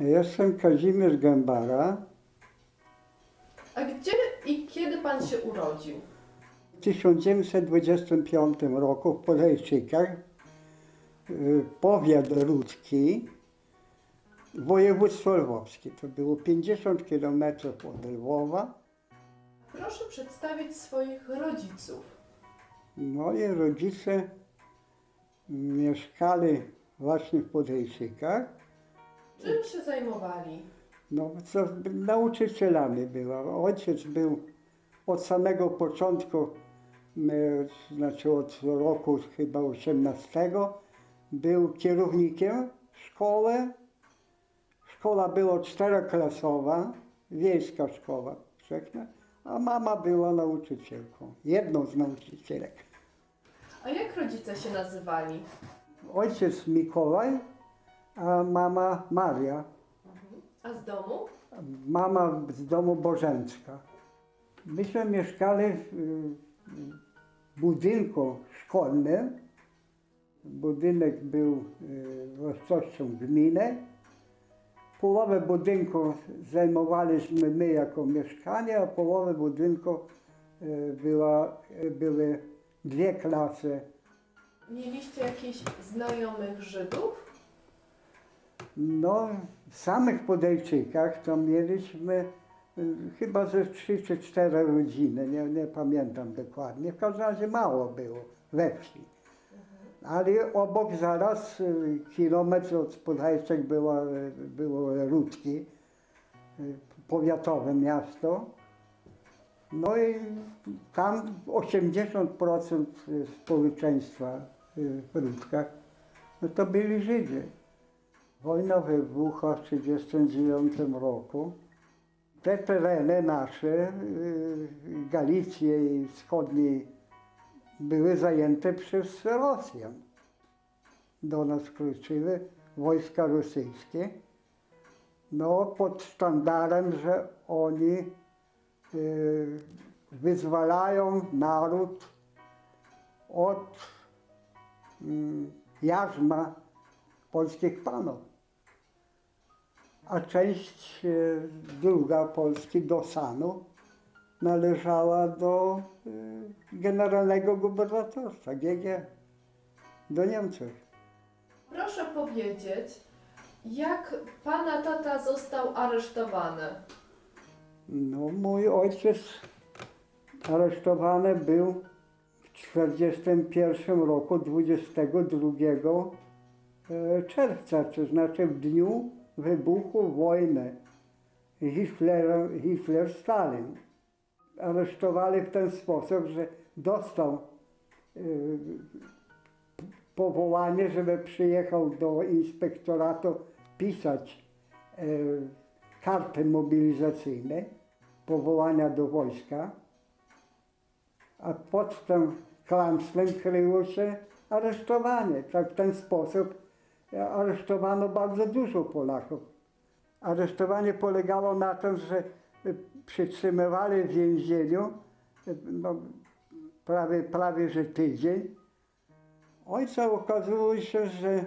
Jestem Kazimierz Gębara. A gdzie i kiedy pan się urodził? W 1925 roku w Podhejczykach, y, powiat ludzki, województwo lwowskie. To było 50 km od Lwowa. Proszę przedstawić swoich rodziców. Moi rodzice mieszkali właśnie w Podhejczykach. Czym się zajmowali? No, co, nauczycielami była. Ojciec był od samego początku, e, znaczy od roku chyba 18, był kierownikiem szkoły. Szkoła była czteroklasowa, wiejska szkoła powszechna, a mama była nauczycielką, jedną z nauczycielek. A jak rodzice się nazywali? Ojciec Mikołaj, a mama Maria. A z domu? Mama z domu Bożęcka. Myśmy mieszkali w w budynku szkolnym. Budynek był własnością gminy. Połowę budynku zajmowaliśmy my jako mieszkanie, a połowę budynku y, była, y, były dwie klasy. Mieliście jakichś znajomych Żydów? No, w samych Podejczykach to mieliśmy y, chyba ze trzy czy cztery rodziny, nie, nie pamiętam dokładnie. W każdym razie mało było we wsi. Ale obok zaraz, y, kilometr od Podhajczek była, y, było Rudki, powiatowe miasto. No i tam 80% społeczeństwa w Rudkach, no to byli Żydzi. Wojna wybuchła w 1939 roku. Te tereny nasze, y, Galicję i wschodniej, były zajęte przez Rosjan. Do nas wkroczyły wojska rosyjskie. No, pod sztandarem, że oni y, wyzwalają naród od mm, jarzma polskich panów. A część e, druga Polski do Sanu należała do e, generalnego gubernatorstwa GG, do Niemców. Proszę powiedzieć, jak pana tata został aresztowany? No, mój ojciec aresztowany był w 1941 roku 22 e, czerwca, to znaczy w dniu wybuchu wojny Hitler, Hitler-Stalin. Aresztowali w ten sposób, że dostał e, powołanie, żeby przyjechał do inspektoratu pisać e, karty mobilizacyjne, powołania do wojska, a pod tym kłamstwem kryło się aresztowanie. Tak w ten sposób aresztowano bardzo dużo Polaków. Aresztowanie polegało na tym, że e, przytrzymywali w więzieniu e, no, prawie, prawie że tydzień. Ojca okazało się, że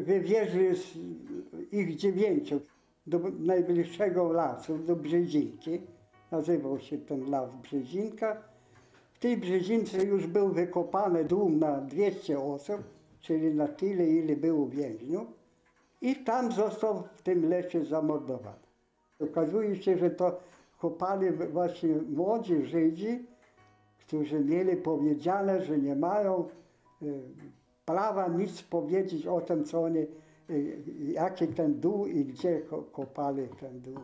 wywieźli z ich dziewięciu do najbliższego lasu, do Brzezinki. Nazywał się ten las Brzezinka. W tej Brzezince już był wykopany dół na 200 osób, czyli na tyle, ile było więźniów. I tam został w tym lesie zamordowany. Okazuje się, że to kopali właśnie młodzi Żydzi, którzy mieli powiedziane, że nie mają y, prawa nic powiedzieć o tym, co oni, y, jaki ten dół i gdzie ko- kopali ten dół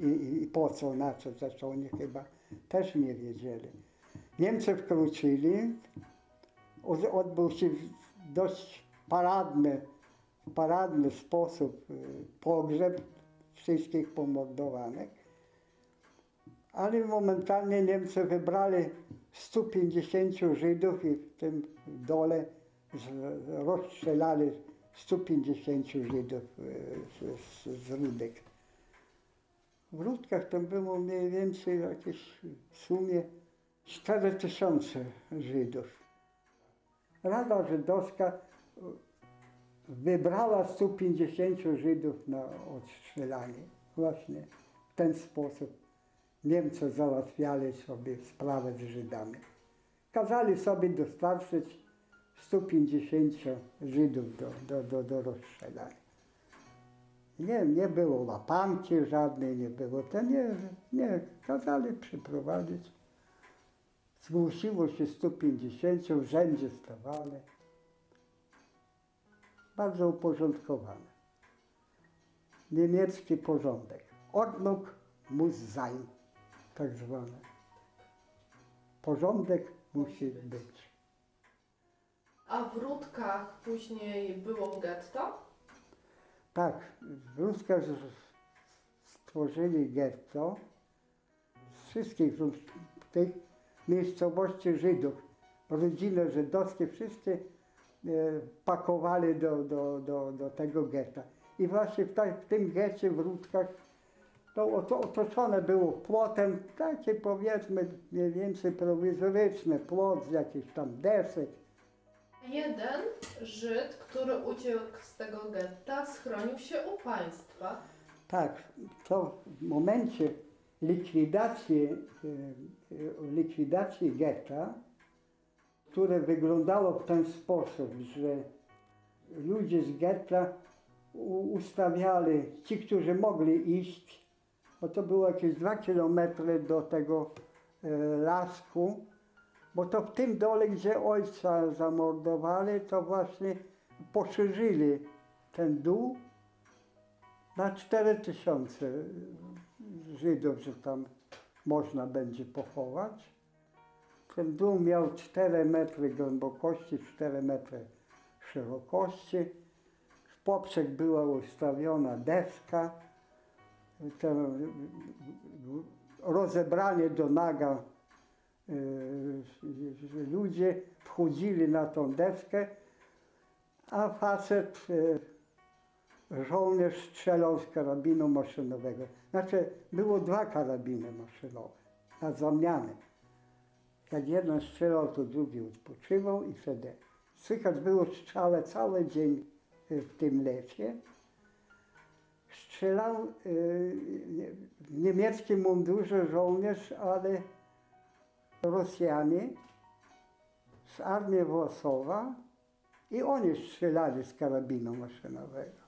i, i, po co, na co, zresztą oni chyba też nie wiedzieli. Niemcy wkroczyli, od- odbył się dość paradny, paradny sposób y, pogrzeb wszystkich pomordowanych. Ale momentalnie Niemcy wybrali 150 Żydów i w tym dole rozstrzelali 150 Żydów e, z, z, z Rudek. W Rudkach tam było mniej więcej jakieś w sumie 4 tysiące Żydów. Rada Żydowska wybrała 150 Żydów na odstrzelanie. Właśnie w ten sposób Niemcy załatwiali sobie sprawę z Żydami. Kazali sobie dostarczyć 150 Żydów do, do, do, do rozstrzelania. Nie, nie było łapanki żadnej, nie było. To nie, nie, kazali przyprowadzić. Zgłosiło się 150, w rzędzie stawali. Bardzo uporządkowane. Niemiecki porządek. Ordnung muss sein, tak zwane. Porządek musi być. A w Rudkach później było getto? Tak, w Ruskach stworzyli getto z wszystkich tych miejscowości Żydów. Rodziny żydowskie wszyscy e, pakowali do, do, do, do tego getta. I właśnie w, ta, w tym getcie w Rudkach to oto, otoczone było płotem, takie powiedzmy mniej więcej prowizoryczne, płot z jakichś tam desek. Jeden Żyd, który uciekł z tego getta, schronił się u państwa. Tak, to w momencie likwidacji, e, e, likwidacji getta, które wyglądało w ten sposób, że ludzie z getta ustawiali, ci, którzy mogli iść, bo to było jakieś dwa kilometry do tego e, lasku, bo to w tym dole, gdzie ojca zamordowali, to właśnie poszerzyli ten dół na 4 tysiące Żydów, że tam można będzie pochować. Ten dół miał 4 metry głębokości, 4 metry szerokości. W poprzek była ustawiona deska. To rozebranie do naga y, ludzie wchodzili na tą deskę, a facet y, żołnierz strzelał z karabinu maszynowego. Znaczy, było dwa karabiny maszynowe na zamianę. Jak jeden strzelał, to drugi odpoczywał i wtedy słychać było strzale cały dzień y, w tym lesie. Strzelał y, w niemieckim mundurze żołnierz, ale Rosjanie z armii Włosowa i oni strzelali z karabinu maszynowego.